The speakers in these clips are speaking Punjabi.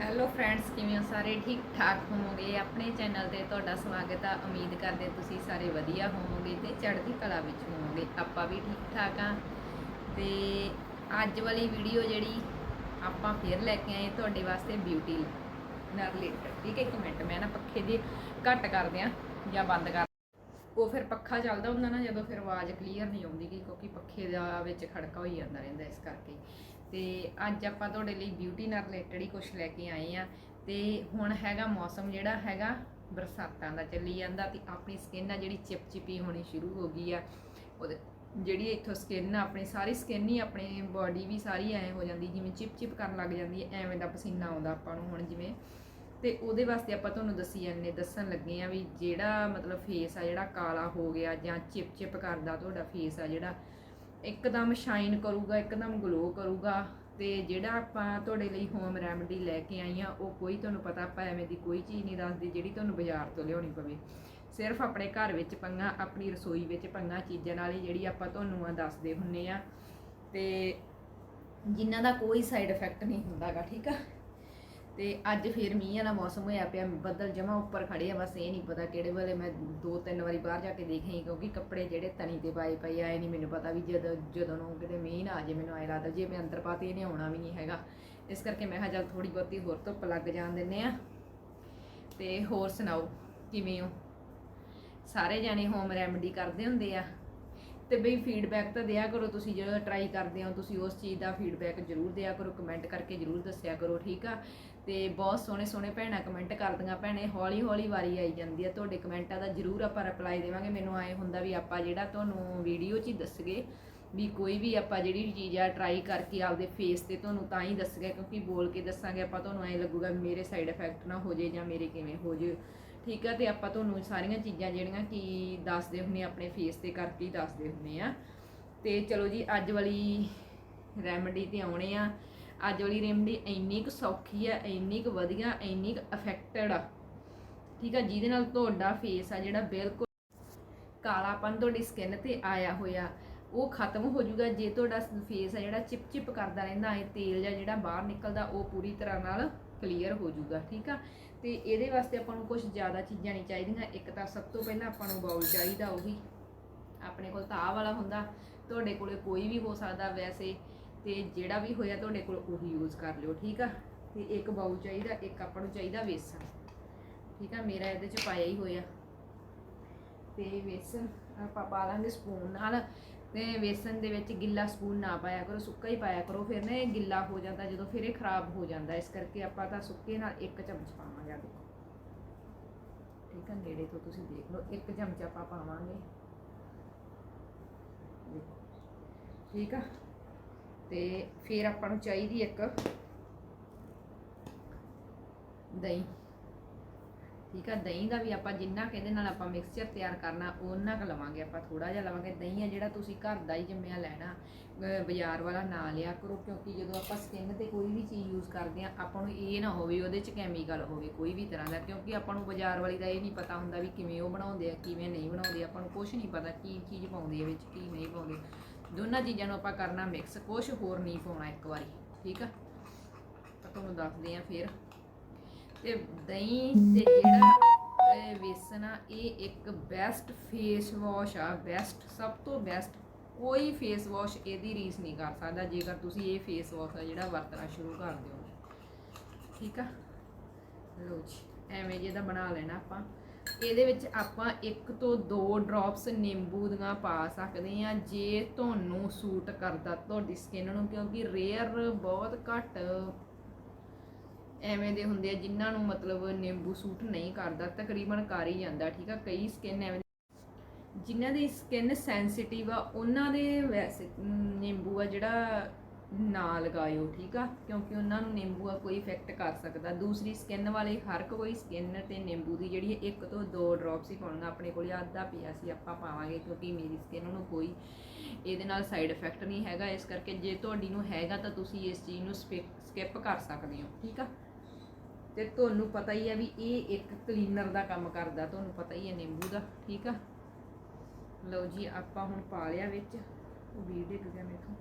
ਹੈਲੋ ਫਰੈਂਡਸ ਕਿਵੇਂ ਹੋ ਸਾਰੇ? ਠੀਕ ਠਾਕ ਹੋਵੋਗੇ? ਆਪਣੇ ਚੈਨਲ ਤੇ ਤੁਹਾਡਾ ਸਵਾਗਤ ਆ। ਉਮੀਦ ਕਰਦੇ ਤੁਸੀਂ ਸਾਰੇ ਵਧੀਆ ਹੋਵੋਗੇ ਤੇ ਚੜ੍ਹਦੀ ਕਲਾ ਵਿੱਚ ਹੋਵੋਗੇ। ਆਪਾਂ ਵੀ ਠੀਕ ਠਾਕ ਆ। ਤੇ ਅੱਜ ਵਾਲੀ ਵੀਡੀਓ ਜਿਹੜੀ ਆਪਾਂ ਫੇਰ ਲੈ ਕੇ ਆਏ ਤੁਹਾਡੇ ਵਾਸਤੇ ਬਿਊਟੀ ਨਾਲ ਰਿਲੇਟਡ ਠੀਕ ਹੈ? ਇੱਕ ਮਿੰਟ, ਮੈਂ ਨਾ ਪੱਖੇ ਦੀ ਘੱਟ ਕਰ ਦਿਆਂ ਜਾਂ ਬੰਦ ਕਰ ਉਹ ਫਿਰ ਪੱਖਾ ਚੱਲਦਾ ਹੁੰਦਾ ਨਾ, ਜਦੋਂ ਫਿਰ ਆਵਾਜ਼ ਕਲੀਅਰ ਨਹੀਂ ਆਉਂਦੀ ਗੀ, ਕਿਉਂਕਿ ਪੱਖੇ ਦਾ ਵਿੱਚ ਖੜਕਾ ਹੋਈ ਜਾਂਦਾ ਰਹਿੰਦਾ ਇਸ ਕਰਕੇ। ਤੇ ਅੱਜ ਆਪਾਂ ਤੁਹਾਡੇ ਲਈ ਬਿਊਟੀ ਨਾਲ ਰਿਲੇਟਡ ਹੀ ਕੁਝ ਲੈ ਕੇ ਆਏ ਆ ਤੇ ਹੁਣ ਹੈਗਾ ਮੌਸਮ ਜਿਹੜਾ ਹੈਗਾ, ਬਰਸਾਤਾਂ ਦਾ ਚੱਲੀ ਜਾਂਦਾ ਤੇ ਆਪਣੀ ਸਕਿਨ ਆ ਜਿਹੜੀ ਚਿਪਚਿਪੀ ਹੋਣੀ ਸ਼ੁਰੂ ਹੋ ਗਈ ਆ। ਉਹਦੇ ਜਿਹੜੀ ਇੱਥੋਂ ਸਕਿਨ ਆ, ਆਪਣੀ ਸਾਰੀ ਸਕਿਨ ਹੀ ਆਪਣੀ ਬਾਡੀ ਵੀ ਸਾਰੀ ਐ ਹੋ ਜਾਂਦੀ, ਜਿਵੇਂ ਚਿਪ-ਚਿਪ ਕਰਨ ਲੱਗ ਜਾਂਦੀ ਹੈ, ਐਵੇਂ ਦਾ ਪਸੀਨਾ ਆਉਂਦਾ ਆਪਾਂ ਨੂੰ ਹੁਣ ਜਿਵੇਂ। ਤੇ ਉਹਦੇ ਵਾਸਤੇ ਆਪਾਂ ਤੁਹਾਨੂੰ ਦੱਸੀ ਜਾਂਦੇ, ਦੱਸਣ ਲੱਗੇ ਆ ਵੀ ਜਿਹੜਾ ਮਤਲਬ ਫੇਸ ਆ ਜਿਹੜਾ ਕਾਲਾ ਹੋ ਗਿਆ ਜਾਂ ਚਿਪ-ਚਿਪ ਕਰਦਾ ਤੁਹਾਡਾ ਫੇਸ ਆ ਜਿਹੜਾ ਇੱਕਦਮ ਸ਼ਾਈਨ ਕਰੂਗਾ, ਇੱਕਦਮ ਗਲੋ ਕਰੂਗਾ ਤੇ ਜਿਹੜਾ ਆਪਾਂ ਤੁਹਾਡੇ ਲਈ ਹੋਮ ਰੈਮਡੀ ਲੈ ਕੇ ਆਈ ਆ ਉਹ ਕੋਈ ਤੁਹਾਨੂੰ ਪਤਾ ਆਪਾਂ ਐਵੇਂ ਦੀ ਕੋਈ ਚੀਜ਼ ਨਹੀਂ ਦੱਸਦੀ ਜਿਹੜੀ ਤੁਹਾਨੂੰ ਬਾਜ਼ਾਰ ਤੋਂ ਲਿਆਉਣੀ ਪਵੇ। ਸਿਰਫ ਆਪਣੇ ਘਰ ਵਿੱਚ ਪੰਗਾ, ਆਪਣੀ ਰਸੋਈ ਵਿੱਚ ਪੰਗਾ ਚੀਜ਼ਾਂ ਨਾਲ ਹੀ ਜਿਹੜੀ ਆਪਾਂ ਤੁਹਾਨੂੰ ਆ ਦੱਸਦੇ ਹੁੰਨੇ ਆ ਤੇ ਜਿਨ੍ਹਾਂ ਦਾ ਕੋਈ ਸਾਈਡ ਇਫੈਕਟ ਨਹੀਂ ਹੁੰਦਾਗਾ, ਠੀਕ ਆ? ਤੇ ਅੱਜ ਫੇਰ ਮੀਂਹ ਵਾਲਾ ਮੌਸਮ ਹੋਇਆ ਪਿਆ, ਬੱਦਲ ਜਮਾ ਉੱਪਰ ਖੜੇ ਆ, ਬਸ ਇਹ ਨਹੀਂ ਪਤਾ ਕਿਹੜੇ ਵੇਲੇ ਮੈਂ ਦੋ ਤਿੰਨ ਵਾਰੀ ਬਾਹਰ ਜਾ ਕੇ ਦੇਖੀ, ਕਿਉਂਕਿ ਕੱਪੜੇ ਜਿਹੜੇ ਤਣੀ ਤੇ ਪਾਏ ਪਏ ਆਏ ਨਹੀਂ ਮੈਨੂੰ ਪਤਾ ਵੀ ਜਦੋਂ ਜਦੋਂ ਨੂੰ ਕਿਤੇ ਮੀਂਹ ਨਾ ਆ ਜੇ ਮੈਨੂੰ ਐ ਲੱਗਦਾ ਜੇ ਮੈਂ ਅੰਦਰ ਪਾਤੀ ਇਹਨੇ ਆਉਣਾ ਵੀ ਨਹੀਂ ਹੈਗਾ। ਇਸ ਕਰਕੇ ਮੈਂ ਹਾਂ ਚੱਲ ਥੋੜੀ ਬਹੁਤੀ ਹੋਰ ਧੁੱਪ ਲੱਗ ਜਾਣ ਦਿੰਨੇ ਆ ਤੇ ਹੋਰ ਸੁਣਾਓ, ਕਿਵੇਂ ਹੋ? ਸਾਰੇ ਜਾਣੇ ਹੋਮ ਰੈਮਡੀ ਕਰਦੇ ਹੁੰਦੇ ਆ। ਤੇ ਬਈ ਫੀਡਬੈਕ ਤਾਂ ਦਿਆ ਕਰੋ, ਤੁਸੀਂ ਜਦੋਂ ਟਰਾਈ ਕਰਦੇ ਹੋ, ਤੁਸੀਂ ਉਸ ਚੀਜ਼ ਦਾ ਫੀਡਬੈਕ ਜ਼ਰੂਰ ਦਿਆ ਕਰੋ ਕਮੈਂਟ ਕਰਕੇ ਜ਼ਰੂਰ ਦੱਸਿਆ ਕਰੋ, ਠੀਕ ਆ? ਤੇ ਬਹੁਤ ਸੋਹਣੇ ਸੋਹਣੇ ਭੈਣਾਂ ਕਮੈਂਟ ਕਰਦੀਆਂ ਭੈਣੇ, ਹੌਲੀ ਹੌਲੀ ਵਾਰੀ ਆਈ ਜਾਂਦੀ ਆ, ਤੁਹਾਡੇ ਕਮੈਂਟਾਂ ਦਾ ਜ਼ਰੂਰ ਆਪਾਂ ਰਿਪਲਾਈ ਦੇਵਾਂਗੇ, ਮੈਨੂੰ ਆਏ ਹੁੰਦਾ ਵੀ ਆਪਾਂ ਜਿਹੜਾ ਤੁਹਾਨੂੰ ਵੀਡੀਓ 'ਚ ਹੀ ਦੱਸਗੇ ਵੀ ਕੋਈ ਵੀ ਆਪਾਂ ਜਿਹੜੀ ਵੀ ਚੀਜ਼ ਆ ਟਰਾਈ ਕਰਕੇ ਆਪਦੇ ਫੇਸ ਤੇ ਤੁਹਾਨੂੰ ਤਾਂ ਹੀ ਦੱਸਗੇ, ਕਿਉਂਕਿ ਬੋਲ ਕੇ ਦੱਸਾਂਗੇ ਆਪਾਂ ਤੁਹਾਨੂੰ ਐਂ ਲੱਗੂਗਾ ਮੇਰੇ ਸਾਈਡ ਇਫੈਕਟ ਨਾ ਹੋ ਜੇ ਜਾਂ ਮੇਰੇ ਕਿਵੇਂ ਹੋ ਜੇ ਠੀਕ ਆ, ਤੇ ਆਪਾਂ ਤੁਹਾਨੂੰ ਸਾਰੀਆਂ ਚੀਜ਼ਾਂ ਜਿਹੜੀਆਂ ਕਿ ਦੱਸਦੇ ਹੁੰਨੇ ਆ, ਆਪਣੇ ਫੇਸ ਤੇ ਕਰਕੇ ਹੀ ਦੱਸਦੇ ਹੁੰਨੇ ਆ। ਤੇ ਚਲੋ ਜੀ, ਅੱਜ ਵਾਲੀ ਰੈਮਡੀ ਤੇ ਆਉਣੇ ਆ। ਅੱਜ ਵਾਲੀ ਰੈਮਡੀ ਇੰਨੀ ਕੁ ਸੌਖੀ ਆ, ਇੰਨੀ ਕੁ ਵਧੀਆ, ਇੰਨੀ ਕੁ ਅਫੈਕਟਡ ਆ। ਠੀਕ ਆ, ਜਿਹਦੇ ਨਾਲ ਤੁਹਾਡਾ ਫੇਸ ਆ ਜਿਹੜਾ ਬਿਲਕੁਲ ਕਾਲਾਪਨ, ਤੁਹਾਡੀ ਸਕਿਨ ਤੇ ਆਇਆ ਹੋਇਆ। ਉਹ ਖਤਮ ਹੋ ਜਾਊਗਾ, ਜੇ ਤੁਹਾਡਾ ਫੇਸ ਹੈ ਜਿਹੜਾ ਚਿਪਚਿਪ ਕਰਦਾ ਰਹਿੰਦਾ ਹੈ, ਤੇਲ ਜਾਂ ਜਿਹੜਾ ਬਾਹਰ ਨਿਕਲਦਾ, ਉਹ ਪੂਰੀ ਤਰ੍ਹਾਂ ਨਾਲ ਕਲੀਅਰ ਹੋ ਜਾਊਗਾ, ਠੀਕ ਆ? ਤੇ ਇਹਦੇ ਵਾਸਤੇ ਆਪਾਂ ਨੂੰ ਕੁਝ ਜ਼ਿਆਦਾ ਚੀਜ਼ਾਂ ਨਹੀਂ ਚਾਹੀਦੀਆਂ, ਇੱਕ ਤਾਂ ਸਭ ਤੋਂ ਪਹਿਲਾਂ ਆਪਾਂ ਨੂੰ ਬਾਉਲ ਚਾਹੀਦਾ ਉਹੀ, ਆਪਣੇ ਕੋਲ ਤਾਂ ਆਹ ਵਾਲਾ ਹੁੰਦਾ, ਤੁਹਾਡੇ ਕੋਲੇ ਕੋਈ ਵੀ ਹੋ ਸਕਦਾ ਵੈਸੇ, ਤੇ ਜਿਹੜਾ ਵੀ ਹੋਇਆ ਤੁਹਾਡੇ ਕੋਲ ਉਹੀ ਯੂਜ਼ ਕਰ ਲਿਓ, ਠੀਕ ਆ? ਤੇ ਇੱਕ ਬਾਉਲ ਚਾਹੀਦਾ, ਇੱਕ ਆਪਾਂ ਨੂੰ ਚਾਹੀਦਾ ਵੇਸਣ, ਠੀਕ ਆ? ਮੇਰਾ ਇਹਦੇ ਚ ਪਾਇਆ ਹੀ ਹੋਇਆ, ਤੇ ਵੇਸਣ ਆਪਾਂ ਪਾ ਲਾਂਗੇ ਸਪੂਨ ਨਾਲ ਤੇ ਵੇਸਣ ਦੇ ਵਿੱਚ ਗਿੱਲਾ ਸਪੂਨ ਨਾ ਪਾਇਆ ਕਰੋ, ਸੁੱਕਾ ਹੀ ਪਾਇਆ ਕਰੋ, ਫਿਰ ਨਾ ਇਹ ਗਿੱਲਾ ਹੋ ਜਾਂਦਾ, ਜਦੋਂ ਫਿਰ ਇਹ ਖਰਾਬ ਹੋ ਜਾਂਦਾ, ਇਸ ਕਰਕੇ ਆਪਾਂ ਤਾਂ ਸੁੱਕੇ ਨਾਲ ਇੱਕ ਚਮਚ ਪਾਵਾਂਗੇ ਆ ਦੇਖੋ। ਠੀਕ ਆ, ਨੇੜੇ ਤੋਂ ਤੁਸੀਂ ਦੇਖ ਲਓ, ਇੱਕ ਚਮਚ ਆਪਾਂ ਪਾਵਾਂਗੇ। ਠੀਕ ਆ, ਤੇ ਫਿਰ ਆਪਾਂ ਨੂੰ ਚਾਹੀਦੀ ਇੱਕ ਦਹੀਂ। ਠੀਕ ਆ, ਦਹੀਂ ਦਾ ਵੀ ਆਪਾਂ ਜਿੰਨਾ ਕੁ ਇਹਦੇ ਨਾਲ ਆਪਾਂ ਮਿਕਸਚਰ ਤਿਆਰ ਕਰਨਾ ਉਹਨਾਂ ਕ ਲਵਾਂਗੇ ਆਪਾਂ ਥੋੜਾ ਜਿਹਾ ਲਵਾਂਗੇ। ਦਹੀਂ ਆ ਜਿਹੜਾ ਤੁਸੀਂ ਘਰ ਦਾ ਹੀ ਜੰਮਿਆ ਲੈਣਾ ਬਾਜ਼ਾਰ ਵਾਲਾ ਨਾ ਲਿਆ ਕਰੋ, ਕਿਉਂਕਿ ਜਦੋਂ ਆਪਾਂ ਸਕਿਨ ਤੇ ਕੋਈ ਵੀ ਚੀਜ਼ ਯੂਜ਼ ਕਰਦੇ ਆ, ਆਪਾਂ ਨੂੰ ਇਹ ਨਾ ਹੋਵੇ, ਉਹਦੇ ਚ ਕੈਮੀਕਲ ਹੋਵੇ, ਕੋਈ ਵੀ ਤਰ੍ਹਾਂ ਦਾ, ਕਿਉਂਕਿ ਆਪਾਂ ਨੂੰ ਬਾਜ਼ਾਰ ਵਾਲੀ ਦਾ ਇਹ ਨਹੀਂ ਪਤਾ ਹੁੰਦਾ ਵੀ ਕਿਵੇਂ ਉਹ ਬਣਾਉਂਦੇ ਆ, ਕਿਵੇਂ ਨਹੀਂ ਬਣਾਉਂਦੇ, ਆਪਾਂ ਨੂੰ ਕੁਝ ਨਹੀਂ ਪਤਾ ਕੀ ਚੀਜ਼ ਪਾਉਂਦੇ ਆ ਵਿੱਚ, ਕੀ ਨਹੀਂ ਪਾਉਂਦੇ। ਦੋਨਾਂ ਚੀਜ਼ਾਂ ਨੂੰ ਆਪਾਂ ਕਰਨਾ ਮਿਕਸ ਕੁਝ ਹੋਰ ਨਹੀਂ ਪਾਉਣਾ ਇੱਕ ਵਾਰੀ, ਠੀਕ ਆ? ਤਾਂ ਤੁਹਾਨੂੰ ਦੱਸਦੇ ਆ ਫਿਰ। ਤੇ ਦਹੀਂ ਤੇ ਜਿਹੜਾ ਇਹ ਵੇਸਣ ਆ, ਇਹ ਇੱਕ ਬੈਸਟ ਫੇਸ ਵਾਸ਼ ਆ ਬੈਸਟ ਸਭ ਤੋਂ ਬੈਸਟ ਕੋਈ ਫੇਸ ਵਾਸ਼ ਇਹਦੀ ਰੀਸ ਨਹੀਂ ਕਰ ਸਕਦਾ, ਜੇਕਰ ਤੁਸੀਂ ਇਹ ਫੇਸ ਵਾਸ਼ ਆ ਜਿਹੜਾ ਵਰਤਣਾ ਸ਼ੁਰੂ ਕਰ ਦਿਓ। ਠੀਕ ਆ? ਲਓ ਜੀ, ਐਵੇਂ ਜਿਹਦਾ ਬਣਾ ਲੈਣਾ ਆਪਾਂ। ਇਹਦੇ ਵਿੱਚ ਆਪਾਂ ਇੱਕ ਤੋਂ ਦੋ ਡ੍ਰੌਪਸ ਨਿੰਬੂ ਦੀਆਂ ਪਾ ਸਕਦੇ ਆ, ਜੇ ਤੁਹਾਨੂੰ ਸੂਟ ਕਰਦਾ ਤੁਹਾਡੀ ਸਕਿਨ ਨੂੰ, ਕਿਉਂਕਿ ਰੇਅਰ ਬਹੁਤ ਘੱਟ ਐਵੇਂ ਦੇ ਹੁੰਦੇ ਆ ਜਿਨ੍ਹਾਂ ਨੂੰ ਮਤਲਬ ਨਿੰਬੂ ਸੂਟ ਨਹੀਂ ਕਰਦਾ, ਤਕਰੀਬਨ ਕਰ ਹੀ ਜਾਂਦਾ, ਠੀਕ ਆ? ਕਈ ਸਕਿਨ ਐਵੇਂ ਜਿਨ੍ਹਾਂ ਦੀ ਸਕਿਨ ਸੈਂਸਿਟਿਵ ਆ, ਉਹਨਾਂ ਦੇ ਵੈਸੇ ਨਿੰਬੂ ਆ ਜਿਹੜਾ ਨਾ ਲਗਾਇਓ, ਠੀਕ ਆ? ਕਿਉਂਕਿ ਉਹਨਾਂ ਨੂੰ ਨਿੰਬੂ ਆ ਕੋਈ ਇਫੈਕਟ ਕਰ ਸਕਦਾ। ਦੂਸਰੀ ਸਕਿਨ ਵਾਲੇ, ਹਰ ਕੋਈ ਸਕਿਨ ਤੇ ਨਿੰਬੂ ਦੀ ਜਿਹੜੀ ਇੱਕ ਤੋਂ ਦੋ ਡ੍ਰੌਪਸ ਹੀ ਪਾਉਣੀਆਂ ਆਪਣੇ ਕੋਲ, ਅੱਧਾ ਪਿਆ ਸੀ ਆਪਾਂ ਪਾਵਾਂਗੇ, ਕਿਉਂਕਿ ਮੇਰੀ ਸਕਿਨ ਨੂੰ ਕੋਈ ਇਹਦੇ ਨਾਲ ਸਾਈਡ ਇਫੈਕਟ ਨਹੀਂ ਹੈਗਾ। ਇਸ ਕਰਕੇ ਜੇ ਤੁਹਾਡੀ ਨੂੰ ਹੈਗਾ ਤਾਂ ਤੁਸੀਂ ਇਸ ਚੀਜ਼ ਨੂੰ ਸਕਿਪ ਕਰ ਸਕਦੇ ਹੋ, ਠੀਕ ਆ? ਤੇ ਤੁਹਾਨੂੰ ਪਤਾ ਹੀ ਹੈ ਵੀ ਇਹ ਇੱਕ ਕਲੀਨਰ ਦਾ ਕੰਮ ਕਰਦਾ, ਤੁਹਾਨੂੰ ਪਤਾ ਹੀ ਹੈ ਨਿੰਬੂ ਦਾ, ਠੀਕ ਆ? ਲਓ ਜੀ, ਆਪਾਂ ਹੁਣ ਪਾ ਲਿਆ ਵਿੱਚ। ਉਹ ਵੀ ਡਿੱਗ ਗਿਆ ਮੇਥੋਂ।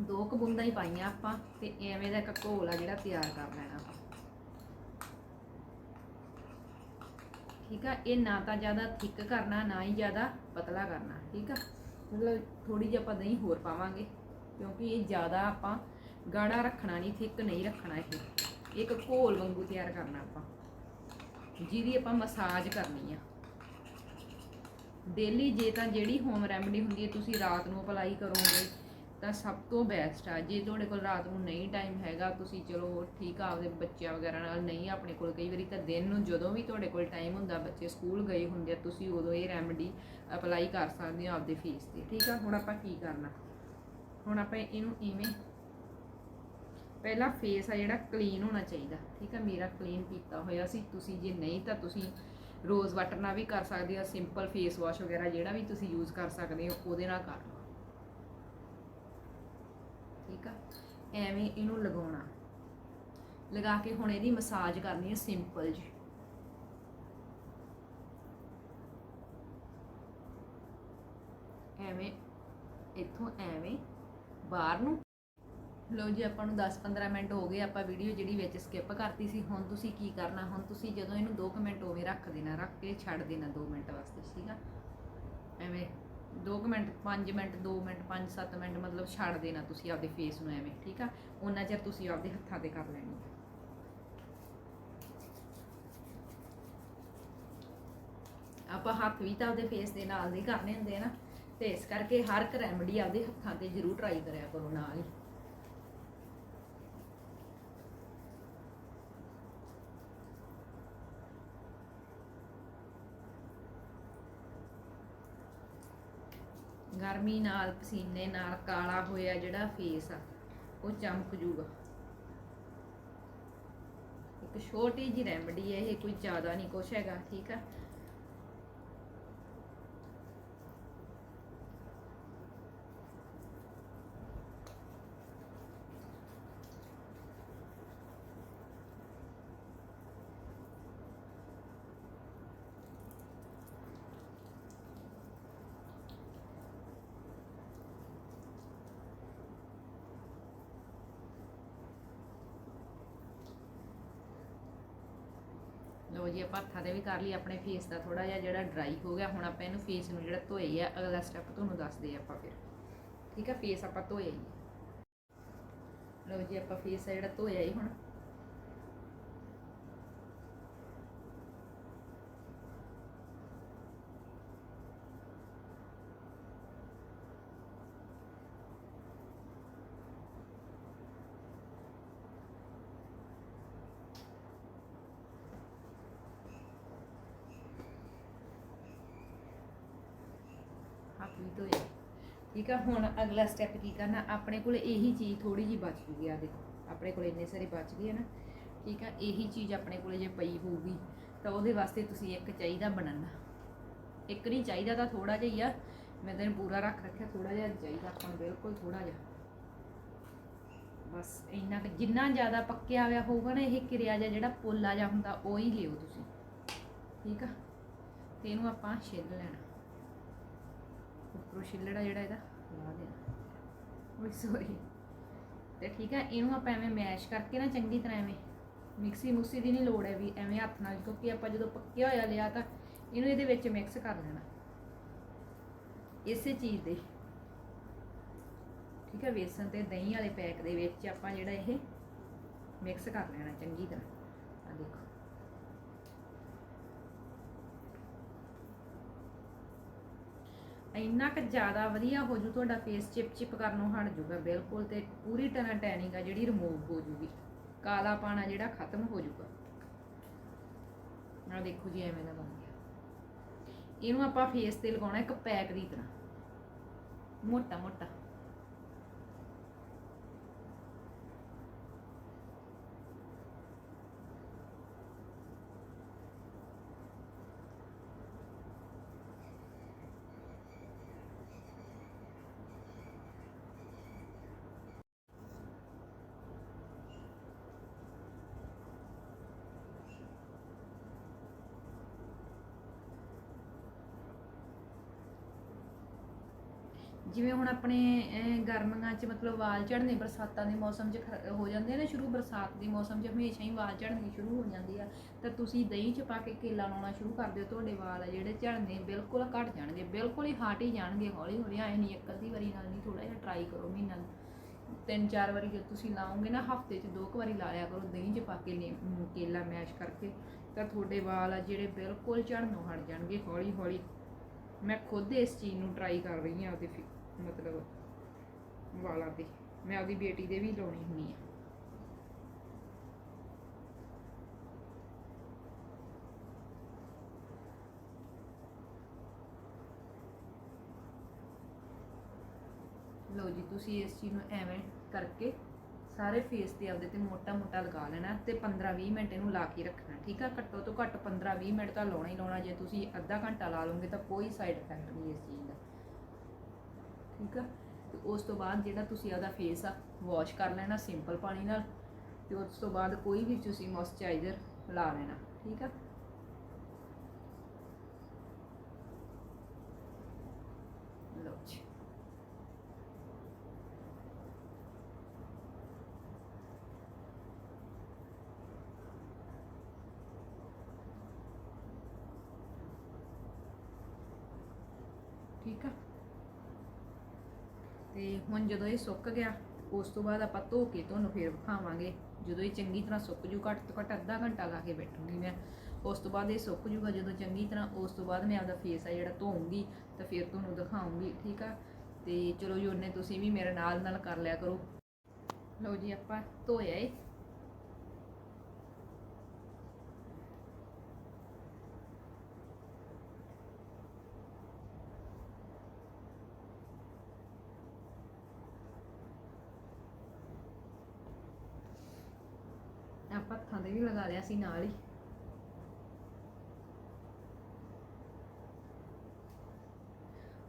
ਦੋ ਕੁ ਬੂੰਦਾਂ ਹੀ ਪਾਈਆਂ ਆਪਾਂ, ਤੇ ਐਵੇਂ ਦਾ ਇੱਕ ਘੋਲ ਆ ਜਿਹੜਾ ਤਿਆਰ ਕਰ ਲੈਣਾ ਆਪਾਂ। ਠੀਕ ਆ? ਇਹ ਨਾ ਤਾਂ ਜ਼ਿਆਦਾ ਥਿੱਕ ਕਰਨਾ, ਨਾ ਹੀ ਜ਼ਿਆਦਾ ਪਤਲਾ ਕਰਨਾ, ਠੀਕ ਆ? ਮਤਲਬ ਥੋੜੀ ਜਿਹੀ ਆਪਾਂ ਦਹੀਂ ਹੋਰ ਪਾਵਾਂਗੇ, ਕਿਉਂਕਿ ਇਹ ਜ਼ਿਆਦਾ ਆਪਾਂ ਗਾੜਾ ਰੱਖਣਾ ਨਹੀਂ, ਥਿੱਕ ਨਹੀਂ ਰੱਖਣਾ ਇਹ। ਇੱਕ ਘੋਲ ਵਾਂਗੂ ਤਿਆਰ ਕਰਨਾ ਆਪਾਂ। ਜਿਹਦੀ ਆਪਾਂ ਮਸਾਜ ਕਰਨੀ ਆ। ਡੇਲੀ ਜੇ ਤਾਂ ਜਿਹੜੀ ਹੋਮ ਰੈਮਡੀ ਹੁੰਦੀ ਹੈ, ਤੁਸੀਂ ਰਾਤ ਨੂੰ ਅਪਲਾਈ ਕਰੋਗੇ। ਤਾਂ ਸਭ ਤੋਂ ਬੈਸਟ ਆ। ਜੇ ਤੁਹਾਡੇ ਕੋਲ ਰਾਤ ਨੂੰ ਨਹੀਂ ਟਾਈਮ ਹੈਗਾ, ਤੁਸੀਂ ਚਲੋ ਠੀਕ ਆ, ਆਪਦੇ ਬੱਚਿਆਂ ਵਗੈਰਾ ਨਾਲ ਨਹੀਂ, ਆਪਣੇ ਕੋਲ ਕਈ ਵਾਰੀ ਤਾਂ ਦਿਨ ਨੂੰ ਜਦੋਂ ਵੀ ਤੁਹਾਡੇ ਕੋਲ ਟਾਈਮ ਹੁੰਦਾ, ਬੱਚੇ ਸਕੂਲ ਗਏ ਹੁੰਦੇ ਆ, ਤੁਸੀਂ ਉਦੋਂ ਇਹ ਰੈਮਡੀ ਅਪਲਾਈ ਕਰ ਸਕਦੇ ਹੋ ਆਪਦੇ ਫੇਸ ਤੇ। ਠੀਕ ਆ? ਹੁਣ ਆਪਾਂ ਕੀ ਕਰਨਾ? ਹੁਣ ਆਪਾਂ ਇਹਨੂੰ ਇਵੇਂ, ਪਹਿਲਾ ਫੇਸ ਆ ਜਿਹੜਾ ਕਲੀਨ ਹੋਣਾ ਚਾਹੀਦਾ। ਠੀਕ ਆ? ਮੇਰਾ ਕਲੀਨ ਕੀਤਾ ਹੋਇਆ ਸੀ। ਤੁਸੀਂ ਜੇ ਨਹੀਂ ਤਾਂ ਤੁਸੀਂ ਰੋਜ਼ ਵਾਟਰ ਨਾਲ ਵੀ ਕਰ ਸਕਦੇ ਹੋ ਸਿੰਪਲ ਫੇਸ ਵਾਸ਼ ਵਗੈਰਾ ਜਿਹੜਾ ਵੀ ਤੁਸੀਂ ਯੂਜ਼ ਕਰ ਸਕਦੇ ਹੋ, ਉਹਦੇ ਨਾਲ ਕਰ ਠੀਕ ਆ? ਐਵੇਂ ਇਹਨੂੰ ਲਗਾਉਣਾ। ਲਗਾ ਕੇ ਹੁਣ ਇਹਦੀ ਮਸਾਜ ਕਰਨੀ ਹੈ ਸਿੰਪਲ ਜੀ। ਐਵੇਂ, ਇੱਥੋਂ ਐਵੇਂ, ਬਾਹਰ ਨੂੰ। ਲਓ ਜੀ, ਆਪਾਂ ਨੂੰ 10-15 ਮਿੰਟ ਹੋ ਗਏ, ਆਪਾਂ ਵੀਡੀਓ ਜਿਹੜੀ ਵਿੱਚ ਸਕਿਪ ਕਰਤੀ ਸੀ। ਹੁਣ ਤੁਸੀਂ ਕੀ ਕਰਨਾ? ਹੁਣ ਤੁਸੀਂ ਜਦੋਂ ਇਹਨੂੰ 2 ਮਿੰਟ ਉਵੇਂ ਰੱਖ ਦੇਣਾ, ਰੱਖ ਕੇ ਛੱਡ ਦੇਣਾ 2 ਮਿੰਟ ਵਾਸਤੇ, ਠੀਕ ਆ? ਐਵੇਂ 2 ਮਿੰਟ 5 ਮਿੰਟ 2 ਮਿੰਟ 5-7 ਮਿੰਟ ਮਤਲਬ ਛੱਡ ਦੇਣਾ ਤੁਸੀਂ ਆਪਦੇ ਫੇਸ ਨੂੰ ਐਵੇਂ, ਠੀਕ ਆ? ਉਹਨਾਂ ਚਿਰ ਤੁਸੀਂ ਆਪਦੇ ਹੱਥਾਂ ਤੇ ਕਰ ਲੈਣੀ ਆਪਾਂ ਹੱਥ ਵੀ ਤਾਂ ਆਪਦੇ ਫੇਸ ਦੇ ਨਾਲ ਦੇ ਕਰਨੇ ਹੁੰਦੇ ਆ ਨਾ, ਤੇ ਇਸ ਕਰਕੇ ਹਰ ਇੱਕ ਰੈਮਡੀ ਆਪਦੇ ਹੱਥਾਂ ਤੇ ਜ਼ਰੂਰ ਟਰਾਈ ਕਰਿਆ ਕਰੋ ਨਾਲ ਹੀ। ਗਰਮੀ ਨਾਲ, ਪਸੀਨੇ ਨਾਲ ਕਾਲਾ ਹੋਇਆ ਜਿਹੜਾ ਫੇਸ ਆ, ਉਹ ਚਮਕ ਜੂਗਾ। ਇੱਕ ਛੋਟੀ ਜਿਹੀ ਰੈਮਡੀ ਹੈ ਇਹ ਕੋਈ ਜ਼ਿਆਦਾ ਨਹੀਂ ਕੁਛ ਹੈਗਾ, ਠੀਕ ਆ ਲਓ ਜੀ ਆਪਾਂ ਹੱਥਾਂ ਤੇ ਵੀ ਕਰ ਲਈ ਆਪਣੇ ਫੇਸ ਦਾ ਥੋੜਾ ਜਿਹਾ ਜਿਹੜਾ ਡਰਾਈ ਹੋ ਗਿਆ, ਹੁਣ ਆਪਾਂ ਇਹਨੂੰ ਫੇਸ ਨੂੰ ਜਿਹੜਾ ਧੋਏ ਆ, ਅਗਲਾ ਸਟੈਪ ਤੁਹਾਨੂੰ ਦੱਸਦੇ ਆ ਆਪਾਂ ਫਿਰ। ਠੀਕ ਆ ਫੇਸ ਆਪਾਂ ਧੋਇਆ ਹੀ ਲਓ ਜੀ, ਆਪਾਂ ਫੇਸ ਆ ਜਿਹੜਾ ਧੋਇਆ ਹੀ ਹੁਣ। ਹੱਥ ਵੀ ਧੋਇਆ ਠੀਕ ਆ, ਹੁਣ ਅਗਲਾ ਸਟੈਪ ਕੀ ਕਰਨਾ? ਆਪਣੇ ਕੋਲ ਇਹੀ ਚੀਜ਼ ਥੋੜੀ ਜੀ ਬਚ ਗਈ ਆ, ਦੇਖੋ। ਆਪਣੇ ਕੋਲ ਇੰਨੇ ਸਾਰੇ ਬਚ ਗਏ ਨਾ। ਠੀਕ ਆ, ਇਹੀ ਚੀਜ਼ ਆਪਣੇ ਕੋਲ ਜੇ ਪਈ ਹੋਊਗੀ, ਤਾਂ ਉਹਦੇ ਵਾਸਤੇ ਤੁਸੀਂ ਇੱਕ ਚਾਹੀਦਾ ਬਣਨਾ ਇੱਕ ਨਹੀਂ ਚਾਹੀਦਾ ਤਾਂ ਥੋੜਾ ਜਿਹਾ ਹੀ ਆ। ਮੈਂ ਤੈਨੂੰ ਪੂਰਾ ਰੱਖ ਰੱਖਿਆ ਥੋੜਾ ਜਿਹਾ ਚਾਹੀਦਾ ਆਪਾਂ ਨੂੰ, ਬਿਲਕੁਲ ਥੋੜਾ ਜਿਹਾ। ਬਸ ਇੰਨਾ ਕੁ, ਜਿੰਨਾ ਜ਼ਿਆਦਾ ਪੱਕਿਆ ਹੋਇਆ ਹੋਊਗਾ ਨਾ, ਇਹ ਕਿਰਿਆ ਜਿਹਾ ਜਿਹੜਾ ਪੋਲਾ ਜਿਹਾ ਹੁੰਦਾ, ਉਹ ਹੀ ਲਿਓ ਤੁਸੀਂ। ਠੀਕ ਆ? ਤੇ ਇਹਨੂੰ ਆਪਾਂ ਛਿੱਲ ਲੈਣਾ। ਉੱਪਰੋਂ ਛਿੱਲੜਾ ਜਿਹੜਾ ਇਹਦਾ, ਲਾ ਦੇਣਾ ਓਏ ਸੌਰੀ ਤੇ ਠੀਕ ਹੈ ਇਹਨੂੰ ਆਪਾਂ ਐਵੇਂ ਮੈਸ਼ ਕਰਕੇ ਨਾ ਚੰਗੀ ਤਰ੍ਹਾਂ ਐਵੇਂ ਮਿਕਸੀ ਮੁਕਸੀ ਦੀ ਨਹੀਂ ਲੋੜ ਹੈ ਵੀ ਐਵੇਂ ਹੱਥ ਨਾਲ, ਕਿਉਂਕਿ ਆਪਾਂ ਜਦੋਂ ਪੱਕਿਆ ਹੋਇਆ ਲਿਆ ਤਾਂ ਇਹਨੂੰ ਇਹਦੇ ਵਿੱਚ ਮਿਕਸ ਕਰ ਲੈਣਾ। ਇਸੇ ਚੀਜ਼ ਦੇ। ਠੀਕ ਹੈ ਵੇਸਣ ਤੇ ਦਹੀਂ ਵਾਲੇ ਪੈਕ ਦੇ ਵਿੱਚ ਆਪਾਂ ਜਿਹੜਾ ਇਹ ਮਿਕਸ ਕਰ ਲੈਣਾ ਚੰਗੀ ਤਰ੍ਹਾਂ। ਆ ਦੇਖੋ। ਇੰਨਾ ਕੁ ਜ਼ਿਆਦਾ ਵਧੀਆ ਹੋ ਜੂ, ਤੁਹਾਡਾ ਫੇਸ ਚਿਪ ਚਿਪ ਕਰਨੋਂ ਹਟ ਜੂਗਾ ਬਿਲਕੁਲ ਤੇ ਪੂਰੀ ਤਰ੍ਹਾਂ ਟੈਨਿੰਗ ਆ ਜਿਹੜੀ ਰਿਮੂਵ ਹੋ ਜੂਗੀ। ਕਾਲਾ ਪਾਣਾ ਜਿਹੜਾ ਖਤਮ ਹੋ ਜੂਗਾ। ਆ ਦੇਖੋ ਜੀ ਐਵੇਂ ਦਾ ਬਣ ਗਿਆ। ਇਹਨੂੰ ਆਪਾਂ ਫੇਸ ਤੇ ਲਗਾਉਣਾ ਇੱਕ ਪੈਕ ਦੀ ਤਰ੍ਹਾਂ। ਮੋਟਾ ਮੋਟਾ ਜਿਵੇਂ ਹੁਣ ਆਪਣੇ ਗਰਮੀਆਂ 'ਚ ਮਤਲਬ ਵਾਲ ਝੜਨੇ, ਬਰਸਾਤਾਂ ਦੇ ਮੌਸਮ 'ਚ ਖਰ- ਹੋ ਜਾਂਦੇ ਆ ਨਾ ਸ਼ੁਰੂ, ਬਰਸਾਤ ਦੇ ਮੌਸਮ 'ਚ ਹਮੇਸ਼ਾ ਹੀ ਵਾਲ ਝੜਨੇ ਸ਼ੁਰੂ ਹੋ ਜਾਂਦੀ ਆ। ਤਾਂ ਤੁਸੀਂ ਦਹੀਂ 'ਚ ਪਾ ਕੇ ਕੇਲਾ ਲਾਉਣਾ ਸ਼ੁਰੂ ਕਰ ਦਿਓ, ਤੁਹਾਡੇ ਵਾਲ ਆ ਜਿਹੜੇ ਝੜਨੇ ਬਿਲਕੁਲ ਘਟ ਜਾਣਗੇ, ਬਿਲਕੁਲ ਹੀ ਹਟ ਹੀ ਜਾਣਗੇ ਹੌਲੀ ਹੌਲੀ ਐ ਨਹੀਂ ਇੱਕ ਅੱਧੀ ਵਾਰੀ ਨਾਲ ਨਹੀਂ ਥੋੜਾ ਜਿਹਾ ਟਰਾਈ ਕਰੋ ਮਹੀਨਾ ਤਿੰਨ ਚਾਰ ਵਾਰੀ ਜੇ ਤੁਸੀਂ ਲਾਓਗੇ ਨਾ, ਹਫ਼ਤੇ 'ਚ ਦੋ ਕੁ ਵਾਰੀ ਲਾ ਲਿਆ ਕਰੋ ਦਹੀਂ 'ਚ ਪਾ ਕੇ ਲੇ- ਕੇਲਾ ਮੈਸ਼ ਕਰਕੇ। ਤਾਂ ਤੁਹਾਡੇ ਵਾਲ ਆ ਜਿਹੜੇ ਬਿਲਕੁਲ ਝੜਨੋਂ ਹਟ ਜਾਣਗੇ ਹੌਲੀ ਹੌਲੀ ਮੈਂ ਖੁਦ ਇਸ ਚੀਜ਼ ਨੂੰ ਟਰਾਈ ਕਰ ਰਹੀ ਹਾਂ ਉਹਦੇ ਫਿ- ਮਤਲਬ ਵਾਲਾਂ ਤੇ। ਮੈਂ ਆਪਦੀ ਬੇਟੀ ਦੇ ਵੀ ਲਾਉਣੀ ਹੁੰਦੀ ਆ। ਲਓ ਜੀ, ਤੁਸੀਂ ਇਸ ਚੀਜ਼ ਨੂੰ ਐਵੇਂ ਕਰਕੇ ਸਾਰੇ ਫੇਸ ਤੇ ਆਪਦੇ ਤੇ ਮੋਟਾ ਮੋਟਾ ਲਗਾ ਲੈਣਾ ਤੇ 15-20 ਮਿੰਟ ਇਹਨੂੰ ਲਾ ਕੇ ਰੱਖਣਾ, ਠੀਕ ਆ? ਘੱਟੋ ਤੋਂ ਘੱਟ 15-20 ਮਿੰਟ ਤਾਂ ਲਾਉਣਾ ਹੀ ਲਾਉਣਾ। ਜੇ ਤੁਸੀਂ ਅੱਧਾ ਘੰਟਾ ਲਾ ਲਓਗੇ ਤਾਂ ਕੋਈ ਸਾਈਡ ਇਫੈਕਟ ਨਹੀਂ ਇਸ ਚੀਜ਼ ਦਾ। ਠੀਕ ਆ? ਤੇ ਉਸ ਤੋਂ ਬਾਅਦ ਜਿਹੜਾ ਤੁਸੀਂ ਆਪਦਾ ਫੇਸ ਆ ਵਾਸ਼ ਕਰ ਲੈਣਾ ਸਿੰਪਲ ਪਾਣੀ ਨਾਲ ਤੇ ਉਸ ਤੋਂ ਬਾਅਦ ਕੋਈ ਵੀ ਤੁਸੀਂ ਮੋਇਸਚਰਾਈਜ਼ਰ ਲਾ ਲੈਣਾ, ਠੀਕ ਆ ਲਓ ਜੀ ਠੀਕ ਆ ਤੇ ਹੁਣ ਜਦੋਂ ਇਹ ਸੁੱਕ ਗਿਆ, ਉਸ ਤੋਂ ਬਾਅਦ ਆਪਾਂ ਧੋ ਕੇ ਤੁਹਾਨੂੰ ਫੇਰ ਵਿਖਾਵਾਂਗੇ। ਜਦੋਂ ਇਹ ਚੰਗੀ ਤਰ੍ਹਾਂ ਸੁੱਕ ਜੂ, ਘੱਟ ਤੋਂ ਘੱਟ ਅੱਧਾ ਘੰਟਾ ਲਾ ਕੇ ਬੈਠੂਗੀ ਮੈਂ। ਉਸ ਤੋਂ ਬਾਅਦ ਇਹ ਸੁੱਕ ਜੂਗਾ, ਜਦੋਂ ਚੰਗੀ ਤਰ੍ਹਾਂ, ਉਸ ਤੋਂ ਬਾਅਦ ਮੈਂ ਆਪਦਾ ਫੇਸ ਆ ਜਿਹੜਾ ਧੋਉਂਗੀ ਤਾਂ ਫਿਰ ਤੁਹਾਨੂੰ ਦਿਖਾਉਂਗੀ, ਠੀਕ ਆ? ਤੇ ਚਲੋ ਜੀ, ਉਹਨੇ ਤੁਸੀਂ ਵੀ ਮੇਰੇ ਨਾਲ ਨਾਲ ਕਰ ਲਿਆ ਕਰੋ। ਲਓ ਜੀ, ਆਪਾਂ ਧੋਇਆ ਏ ਆਪਾਂ ਹੱਥਾਂ ਤੇ ਵੀ ਲਗਾ ਲਿਆ ਸੀ ਨਾਲ ਹੀ।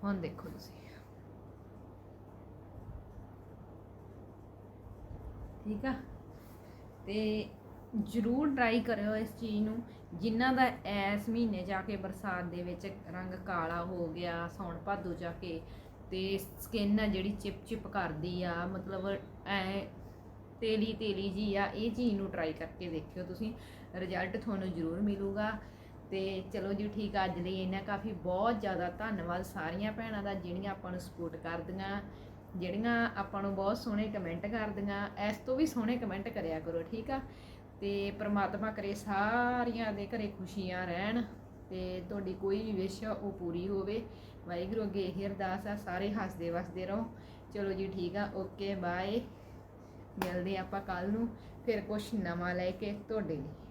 ਹੁਣ ਦੇਖੋ ਤੁਸੀਂ। ਠੀਕ ਆ? ਤੇ ਜਰੂਰ ਟਰਾਈ ਕਰਿਓ ਇਸ ਚੀਜ਼ ਨੂੰ। ਜਿਨ੍ਹਾਂ ਦਾ ਇਸ ਮਹੀਨੇ ਜਾ ਕੇ ਬਰਸਾਤ ਦੇ ਵਿੱਚ ਰੰਗ ਕਾਲਾ ਹੋ ਗਿਆ, ਸੌਣ ਭਾਦੋ ਜਾ ਕੇ ਤੇ ਸਕਿਨ ਆ ਜਿਹੜੀ ਚਿਪ ਚਿਪ ਕਰਦੀ ਆ, ਮਤਲਬ ਐ ਤੇਲੀ ਤੇਲੀ ਜੀ ਆ, ਇਹ ਚੀਜ਼ ਨੂੰ ਟਰਾਈ ਕਰਕੇ ਦੇਖਿਓ ਤੁਸੀਂ। ਰਿਜ਼ਲਟ ਤੁਹਾਨੂੰ ਜ਼ਰੂਰ ਮਿਲੂਗਾ। ਤੇ ਚਲੋ ਜੀ ਠੀਕ ਆ, ਅੱਜ ਲਈ ਇਹਨਾਂ ਕਾਫੀ ਬਹੁਤ ਜ਼ਿਆਦਾ ਧੰਨਵਾਦ ਸਾਰੀਆਂ ਭੈਣਾਂ ਦਾ, ਜਿਹੜੀਆਂ ਆਪਾਂ ਨੂੰ ਸਪੋਰਟ ਕਰਦੀਆਂ, ਜਿਹੜੀਆਂ ਆਪਾਂ ਨੂੰ ਬਹੁਤ ਸੋਹਣੇ ਕਮੈਂਟ ਕਰਦੀਆਂ। ਇਸ ਤੋਂ ਵੀ ਸੋਹਣੇ ਕਮੈਂਟ ਕਰਿਆ ਕਰੋ, ਠੀਕ ਆ? ਤੇ ਪ੍ਰਮਾਤਮਾ ਕਰੇ ਸਾਰੀਆਂ ਦੇ ਘਰੇ ਖੁਸ਼ੀਆਂ ਰਹਿਣ ਤੇ ਤੁਹਾਡੀ ਕੋਈ ਵੀ ਵਿਸ਼ ਆ, ਉਹ ਪੂਰੀ ਹੋਵੇ। ਵਾਹਿਗੁਰੂ ਅੱਗੇ ਇਹ ਅਰਦਾਸ ਆ, ਸਾਰੇ ਹੱਸਦੇ ਵਸਦੇ ਰਹੋ। ਚਲੋ ਜੀ ਠੀਕ ਆ ਓਕੇ ਬਾਏ ਮਿਲਦੇ ਆਪਾਂ ਕੱਲ ਨੂੰ ਫਿਰ ਕੁਝ ਨਵਾਂ ਲੈ ਕੇ ਤੁਹਾਡੇ ਲਈ।